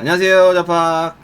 안녕하세요 자팍.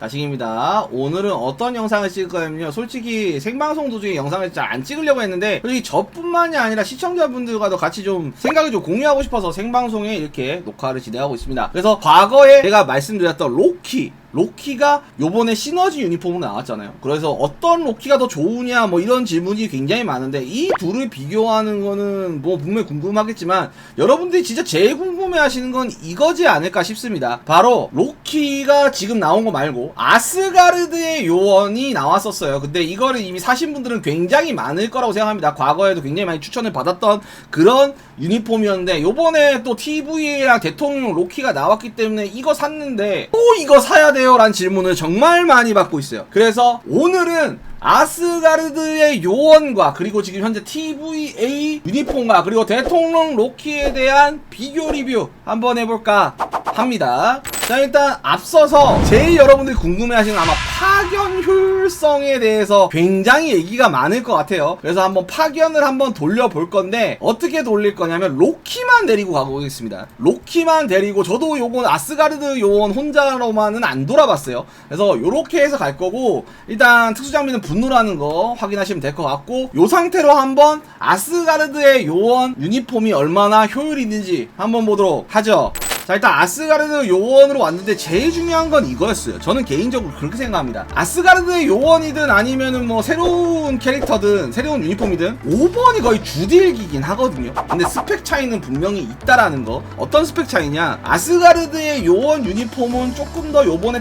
나싱입니다. 오늘은 어떤 영상을 찍을 거냐면요. 솔직히 생방송 도중에 영상을 잘 안 찍으려고 했는데 솔직히 저뿐만이 아니라 시청자분들과도 같이 좀 생각을 좀 공유하고 싶어서 생방송에 이렇게 녹화를 진행하고 있습니다. 그래서 과거에 제가 말씀드렸던 로키 로키가 요번에 시너지 유니폼으로 나왔잖아요. 그래서 어떤 로키가 더 좋으냐 뭐 이런 질문이 굉장히 많은데 이 둘을 비교하는 거는 뭐 분명히 궁금하겠지만 여러분들이 진짜 제일 궁금해 하시는 건 이거지 않을까 싶습니다. 바로 로키가 지금 나온 거 말고 아스가르드의 요원이 나왔었어요. 근데 이거를 이미 사신 분들은 굉장히 많을 거라고 생각합니다. 과거에도 굉장히 많이 추천을 받았던 그런 유니폼이었는데 요번에 또 TV랑 대통령 로키가 나왔기 때문에 이거 샀는데 또 이거 사야 돼요? 라는 질문을 정말 많이 받고 있어요. 그래서 오늘은 아스가르드의 요원과 그리고 지금 현재 TVA 유니폼과 그리고 대통령 로키에 대한 비교 리뷰 한번 해볼까 합니다. 자 일단 앞서서 제일 여러분들이 궁금해하시는 아마 파견 효율성에 대해서 굉장히 얘기가 많을 것 같아요. 그래서 한번 파견을 한번 돌려볼 건데 어떻게 돌릴 거냐면 로키만 데리고 가보겠습니다. 로키만 데리고 저도 요건 아스가르드 요원 혼자로만은 안 돌아봤어요. 그래서 요렇게 해서 갈 거고 일단 특수 장비는 분노라는 거 확인하시면 될 것 같고 요 상태로 한번 아스가르드의 요원 유니폼이 얼마나 효율이 있는지 한번 보도록 하죠. 자 일단 아스가르드 요원으로 왔는데 제일 중요한 건 이거였어요. 저는 개인적으로 그렇게 생각합니다. 아스가르드 요원이든 아니면은 뭐 새로운 캐릭터든 새로운 유니폼이든 5번이 거의 주딜기긴 하거든요. 근데 스펙 차이는 분명히 있다라는 거. 어떤 스펙 차이냐? 아스가르드의 요원 유니폼은 조금 더 요번에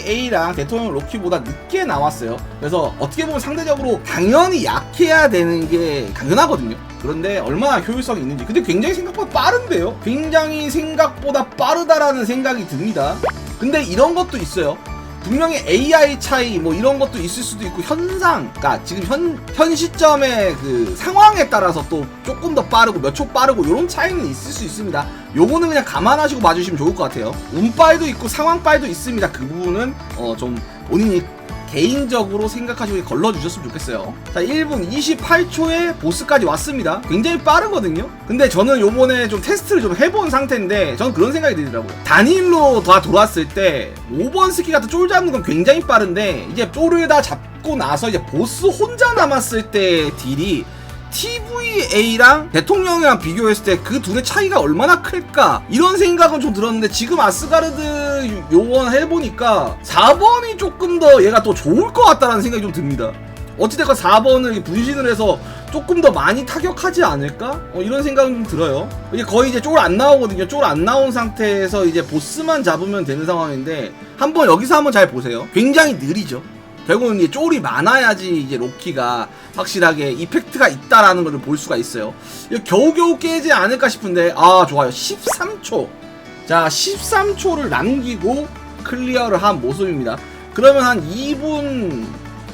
TVA랑 대통령 로키보다 늦게 나왔어요. 그래서 어떻게 보면 상대적으로 당연히 약해야 되는 게 당연하거든요. 그런데 얼마나 효율성이 있는지. 근데 굉장히 생각보다 빠른데요? 굉장히 생각보다 빠르다라는 생각이 듭니다. 근데 이런 것도 있어요 분명히 AI 차이 뭐 이런 것도 있을 수도 있고 현상 그러니까 지금 현, 현 시점의 그 상황에 따라서 또 조금 더 빠르고 몇 초 빠르고 이런 차이는 있을 수 있습니다. 요거는 그냥 감안하시고 봐주시면 좋을 것 같아요. 운빨도 있고 상황빨도 있습니다. 그 부분은 어 좀 본인이 개인적으로 생각하시고 걸러주셨으면 좋겠어요. 자, 1분 28초에 보스까지 왔습니다. 굉장히 빠르거든요? 근데 저는 요번에 좀 테스트를 좀 해본 상태인데, 저는 그런 생각이 들더라고요. 단일로 다 돌았을 때, 5번 스키 같은 쫄 잡는 건 굉장히 빠른데, 이제 쫄을 다 잡고 나서 이제 보스 혼자 남았을 때 딜이 TVA랑 대통령이랑 비교했을 때 그 둘의 차이가 얼마나 클까 이런 생각은 좀 들었는데 지금 아스가르드 요원 해보니까 4번이 조금 더 얘가 더 좋을 것 같다라는 생각이 좀 듭니다 어찌됐건 4번을 분신을 해서 조금 더 많이 타격하지 않을까? 어, 이런 생각은 좀 들어요. 이게 거의 이제 쫄 안 나오거든요. 쫄 안 나온 상태에서 이제 보스만 잡으면 되는 상황인데 한번 여기서 한번 잘 보세요. 굉장히 느리죠. 결국은 이제 쫄이 많아야지 이제 로키가 확실하게 이펙트가 있다라는 걸볼 수가 있어요. 겨우겨우 깨지 않을까 싶은데 아 좋아요. 13초. 자 13초를 남기고 클리어를 한 모습입니다. 그러면 한 2분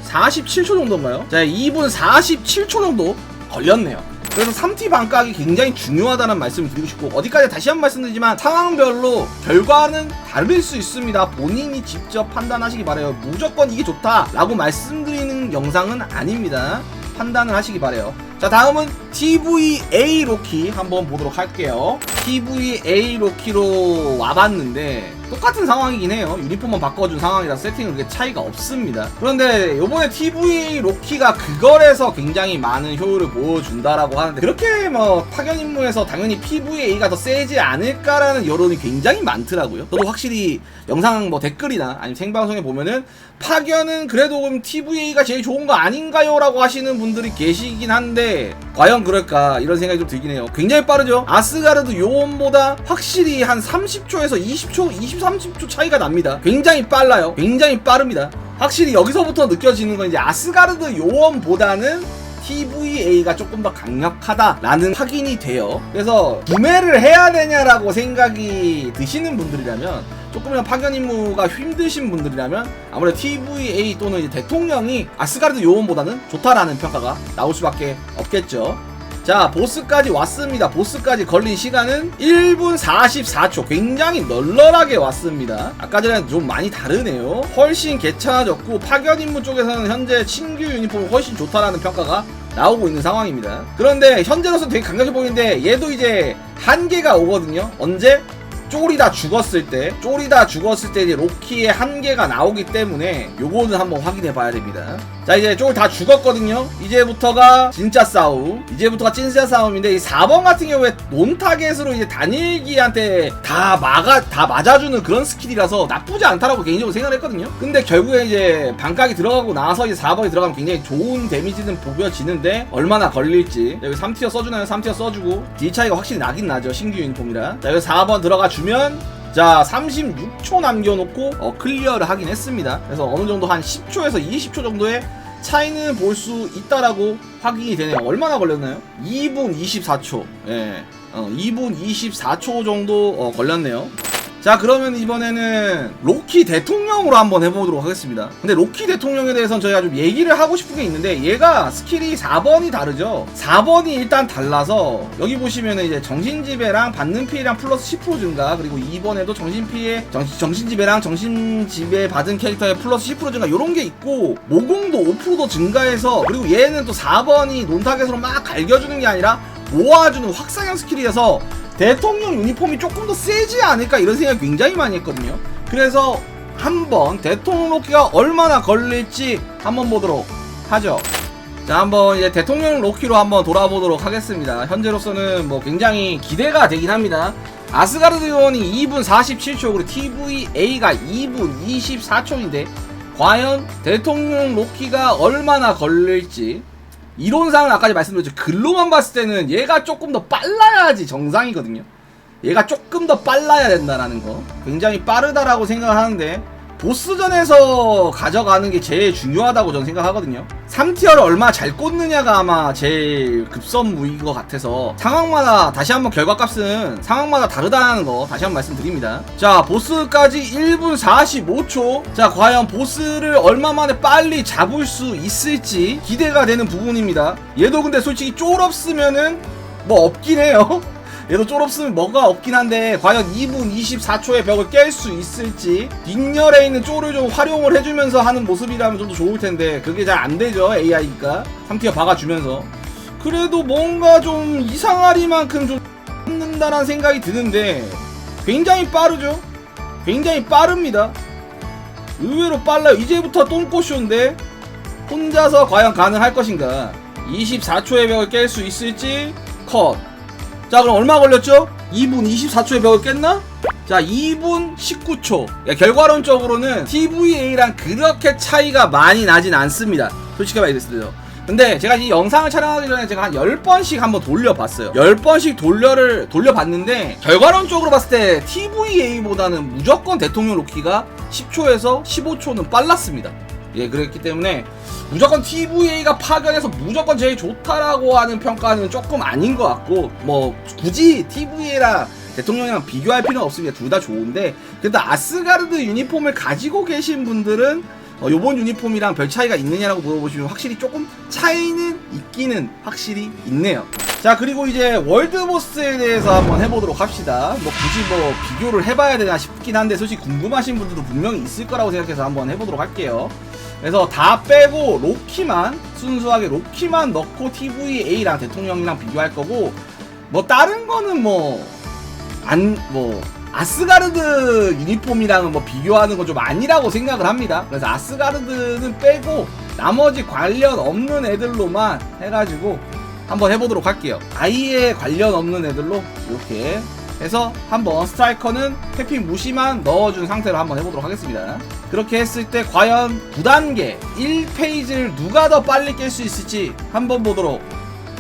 47초 정도인가요? 자 2분 47초 정도 걸렸네요. 그래서 3T 반각이 굉장히 중요하다는 말씀을 드리고 싶고 어디까지 다시 한번 말씀드리지만 상황별로 결과는 다를 수 있습니다. 본인이 직접 판단하시기 바래요. 무조건 이게 좋다라고 말씀드리는 영상은 아닙니다. 판단을 하시기 바래요. 자 다음은 TVA 로키 한번 보도록 할게요. TVA 로키로 와봤는데 똑같은 상황이긴 해요. 유니폼만 바꿔준 상황이라 세팅은 그렇게 차이가 없습니다. 그런데 요번에 TVA 로키가 그걸에서 굉장히 많은 효율을 보여준다라고 하는데 그렇게 뭐 파견 임무에서 당연히 PVA가 더 세지 않을까라는 여론이 굉장히 많더라고요. 저도 확실히 영상 뭐 댓글이나 아니면 생방송에 보면은 파견은 그래도 그럼 TVA가 제일 좋은 거 아닌가요? 라고 하시는 분들이 계시긴 한데 과연 그럴까 이런 생각이 좀 들긴 해요. 굉장히 빠르죠? 아스가르드 요원보다 확실히 한 30초에서 20초, 20, 30초 차이가 납니다. 굉장히 빨라요. 굉장히 빠릅니다. 확실히 여기서부터 느껴지는 건 이제 아스가르드 요원보다는 TVA가 조금 더 강력하다라는 확인이 돼요. 그래서 구매를 해야 되냐라고 생각이 드시는 분들이라면 조금이나 파견 임무가 힘드신 분들이라면 아무래도 TVA 또는 대통령이 아스가르드 요원보다는 좋다라는 평가가 나올 수밖에 없겠죠. 자 보스까지 왔습니다. 보스까지 걸린 시간은 1분 44초. 굉장히 널널하게 왔습니다. 아까 전에 좀 많이 다르네요. 훨씬 괜찮아졌고 파견 임무 쪽에서는 현재 신규 유니폼이 훨씬 좋다라는 평가가 나오고 있는 상황입니다. 그런데 현재로서 되게 강력해 보이는데 얘도 이제 한계가 오거든요. 언제? 쫄이 다 죽었을 때 쫄이 다 죽었을 때 로키의 한계가 나오기 때문에 요거는 한번 확인해 봐야 됩니다 자 이제 쫄 다 죽었거든요. 이제부터가 진짜 싸움. 이제부터가 진짜 싸움인데 이 4번 같은 경우에 논타겟으로 이제 단일기한테 다 막아 다 맞아주는 그런 스킬이라서 나쁘지 않다라고 개인적으로 생각을 했거든요. 근데 결국에 이제 반각이 들어가고 나서 이제 4번이 들어가면 굉장히 좋은 데미지는 보여지는데 얼마나 걸릴지. 여기 3티어 써주나요? 3티어 써주고 딜 차이가 확실히 나긴 나죠. 신규 유니폼이라. 자 여기 4번 들어가 주면 자 36초 남겨놓고 어, 클리어를 하긴 했습니다 그래서 어느정도 한 10초에서 20초 정도의 차이는 볼 수 있다라고 확인이 되네요 얼마나 걸렸나요? 2분 24초 예. 어, 2분 24초 정도 어, 걸렸네요 자 그러면 이번에는 로키 대통령으로 한번 해보도록 하겠습니다. 근데 로키 대통령에 대해서는 저희가 좀 얘기를 하고 싶은 게 있는데 얘가 스킬이 4번이 다르죠? 4번이 일단 달라서 여기 보시면은 이제 정신지배랑 받는 피해량 플러스 10% 증가 그리고 2번에도 정신피해 정, 정신지배랑 정신지배 받은 캐릭터에 플러스 10% 증가 요런 게 있고 모공도 5%도 증가해서 그리고 얘는 또 4번이 논타겟으로 막 갈겨주는 게 아니라 모아주는 확상형 스킬이어서 대통령 유니폼이 조금 더 세지 않을까 이런 생각 굉장히 많이 했거든요. 그래서 한번 대통령 로키가 얼마나 걸릴지 한번 보도록 하죠. 자, 한번 이제 대통령 로키로 한번 돌아보도록 하겠습니다. 현재로서는 뭐 굉장히 기대가 되긴 합니다. 아스가르드 요원이 2분 47초, 그리고 TVA가 2분 24초인데, 과연 대통령 로키가 얼마나 걸릴지, 이론상은 아까 말씀드렸죠. 글로만 봤을 때는 얘가 조금 더 빨라야지 정상이거든요. 얘가 조금 더 빨라야 된다라는 거. 굉장히 빠르다라고 생각을 하는데 보스전에서 가져가는 게 제일 중요하다고 저는 생각하거든요. 3티어를 얼마나 잘 꽂느냐가 아마 제일 급선무인 것 같아서 상황마다 다시 한번 결과값은 상황마다 다르다는 거 다시 한번 말씀드립니다. 자 보스까지 1분 45초. 자 과연 보스를 얼마 만에 빨리 잡을 수 있을지 기대가 되는 부분입니다. 얘도 근데 솔직히 쫄 없으면은 뭐 없긴 해요. 얘도 쫄 없으면 뭐가 없긴 한데 과연 2분 24초의 벽을 깰 수 있을지 뒷열에 있는 쫄을 좀 활용을 해주면서 하는 모습이라면 좀 더 좋을 텐데 그게 잘 안 되죠 AI가 3티어 박아주면서. 그래도 뭔가 좀 이상하리만큼 좀 잡는다라는 생각이 드는데 굉장히 빠르죠? 굉장히 빠릅니다. 의외로 빨라요. 이제부터 똥꼬쇼인데 혼자서 과연 가능할 것인가? 24초의 벽을 깰 수 있을지? 컷 자 그럼 얼마 걸렸죠? 2분 24초의 벽을 깼나? 자 2분 19초. 결과론적으로는 TVA랑 그렇게 차이가 많이 나진 않습니다. 솔직히 말해드렸어요. 근데 제가 이 영상을 촬영하기 전에 제가 한 10번씩 한번 돌려봤어요. 10번씩 돌려를 돌려봤는데 결과론적으로 봤을 때 TVA보다는 무조건 대통령 로키가 10초에서 15초는 빨랐습니다 예 그랬기 때문에 무조건 TVA가 파견해서 무조건 제일 좋다라고 하는 평가는 조금 아닌 것 같고 뭐 굳이 TVA랑 대통령이랑 비교할 필요는 없습니다. 둘 다 좋은데 근데 아스가르드 유니폼을 가지고 계신 분들은 어, 요번 유니폼이랑 별 차이가 있느냐라고 물어보시면 확실히 조금 차이는 있기는 확실히 있네요. 자 그리고 이제 월드보스에 대해서 한번 해보도록 합시다. 뭐 굳이 뭐 비교를 해봐야 되나 싶긴 한데 솔직히 궁금하신 분들도 분명히 있을 거라고 생각해서 한번 해보도록 할게요. 그래서 다 빼고 로키만 순수하게 로키만 넣고 TVA랑 대통령이랑 비교할 거고 뭐 다른 거는 뭐안뭐 아스가르드 유니폼이랑은 뭐 비교하는 건 좀 아니라고 생각을 합니다. 그래서 아스가르드는 빼고 나머지 관련 없는 애들로만 해가지고 한번 해보도록 할게요. 아예 관련 없는 애들로 이렇게 해서 한번 스트라이커는 해핑 무시만 넣어준 상태로 한번 해보도록 하겠습니다. 그렇게 했을 때 과연 9단계 1페이지를 누가 더 빨리 깰 수 있을지 한번 보도록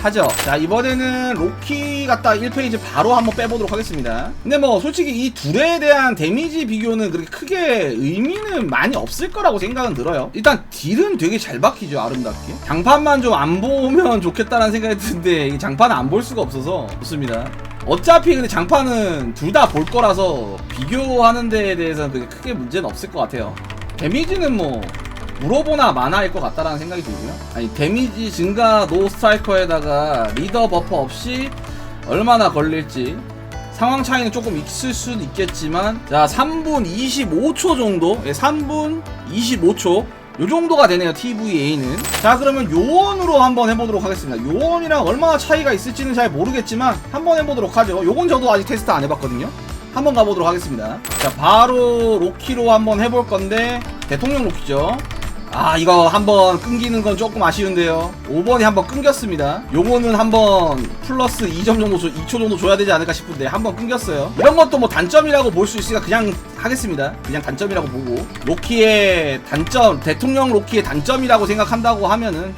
하죠. 자, 이번에는 로키 갖다 1페이지 바로 한번 빼보도록 하겠습니다. 근데 뭐 솔직히 이 둘에 대한 데미지 비교는 그렇게 크게 의미는 많이 없을 거라고 생각은 들어요. 일단 딜은 되게 잘 박히죠, 아름답게. 장판만 좀 안 보면 좋겠다는 생각이 드는데 이 장판은 안 볼 수가 없어서 좋습니다. 어차피 근데 장판은 둘 다 볼 거라서 비교하는 데에 대해서는 그게 크게 문제는 없을 것 같아요. 데미지는 뭐 물어보나 마나일 것 같다라는 생각이 들고요. 아니 데미지 증가 노 스트라이커에다가 리더 버퍼 없이 얼마나 걸릴지 상황 차이는 조금 있을 수는 있겠지만 자 3분 25초 정도 예, 3분 25초 요 정도가 되네요 TVA는 자 그러면 요원으로 한번 해보도록 하겠습니다 요원이랑 얼마나 차이가 있을지는 잘 모르겠지만 한번 해보도록 하죠 요건 저도 아직 테스트 안 해봤거든요 한번 가보도록 하겠습니다. 자, 바로 로키로 한번 해볼 건데, 대통령 로키죠. 아, 이거 한번 끊기는 건 조금 아쉬운데요. 5번이 한번 끊겼습니다. 요거는 한번 플러스 2점 정도, 줘, 2초 정도 줘야 되지 않을까 싶은데, 한번 끊겼어요. 이런 것도 뭐 단점이라고 볼 수 있으니까 그냥 하겠습니다. 그냥 단점이라고 보고. 로키의 단점, 대통령 로키의 단점이라고 생각한다고 하면은,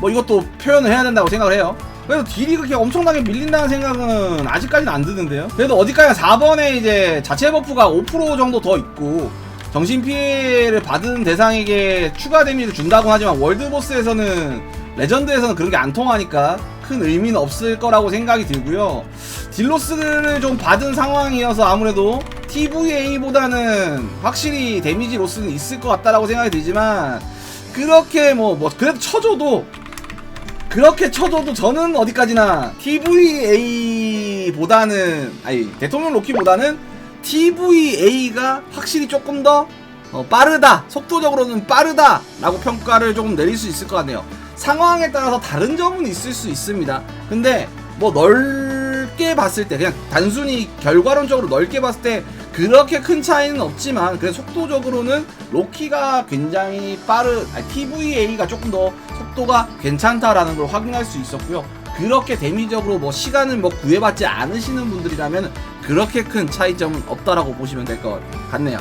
뭐 이것도 표현을 해야 된다고 생각을 해요. 그래도 딜이 그렇게 엄청나게 밀린다는 생각은 아직까지는 안 드는데요. 그래도 어디까지 4번에 이제 자체 버프가 5% 정도 더 있고 정신 피해를 받은 대상에게 추가 데미지를 준다고 하지만 월드보스에서는 레전드에서는 그런 게 안 통하니까 큰 의미는 없을 거라고 생각이 들고요. 딜로스를 좀 받은 상황이어서 아무래도 TVA보다는 확실히 데미지 로스는 있을 것 같다라고 생각이 들지만 그렇게 뭐 뭐 그래도 쳐줘도 그렇게 쳐줘도 저는 어디까지나 TVA보다는 아니 대통령 로키보다는 TVA가 확실히 조금 더 어, 빠르다. 속도적으로는 빠르다 라고 평가를 조금 내릴 수 있을 것 같네요. 상황에 따라서 다른 점은 있을 수 있습니다. 근데 뭐 넓게 봤을 때 그냥 단순히 결과론적으로 넓게 봤을 때 그렇게 큰 차이는 없지만 그래 속도적으로는 로키가 굉장히 빠르 아니, TVA가 조금 더 속도가 괜찮다라는 걸 확인할 수 있었고요. 그렇게 데미적으로 뭐 시간을 뭐 구애받지 않으시는 분들이라면 그렇게 큰 차이점은 없다라고 보시면 될 것 같네요.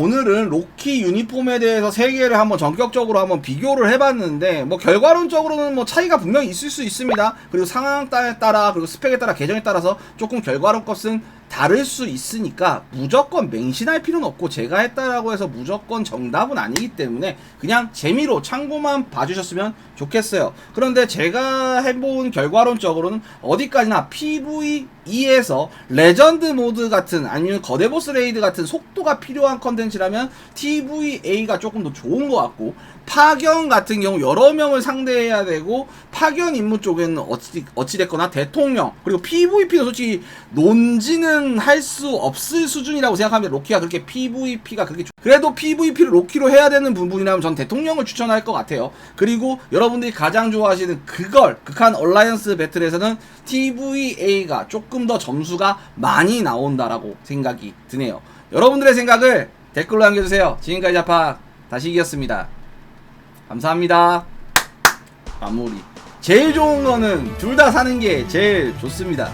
오늘은 로키 유니폼에 대해서 세 개를 한번 전격적으로 한번 비교를 해봤는데 뭐 결과론적으로는 뭐 차이가 분명히 있을 수 있습니다. 그리고 상황에 따라 그리고 스펙에 따라 계정에 따라서 조금 결과론 값은 다를 수 있으니까 무조건 맹신할 필요는 없고 제가 했다라고 해서 무조건 정답은 아니기 때문에 그냥 재미로 참고만 봐주셨으면 좋겠어요. 그런데 제가 해본 결과론적으로는 어디까지나 PVE에서 레전드 모드 같은 아니면 거대 보스 레이드 같은 속도가 필요한 컨텐츠라면 TVA가 조금 더 좋은 것 같고 파견 같은 경우 여러 명을 상대해야 되고 파견 임무 쪽에는 어찌 어찌됐거나 대통령 그리고 PVP도 솔직히 논지는 할 수 없을 수준이라고 생각합니다. 로키가 그렇게 PVP가 그렇게 좋- 그래도 PVP를 로키로 해야 되는 부분이라면 전 대통령을 추천할 것 같아요. 그리고 여러분들이 가장 좋아하시는 그걸 극한 얼라이언스 배틀에서는 TVA가 조금 더 점수가 많이 나온다라고 생각이 드네요. 여러분들의 생각을 댓글로 남겨주세요. 지금까지 자파 다시 이겼습니다. 감사합니다. 마무리. 제일 좋은 거는 둘 다 사는 게 제일 좋습니다.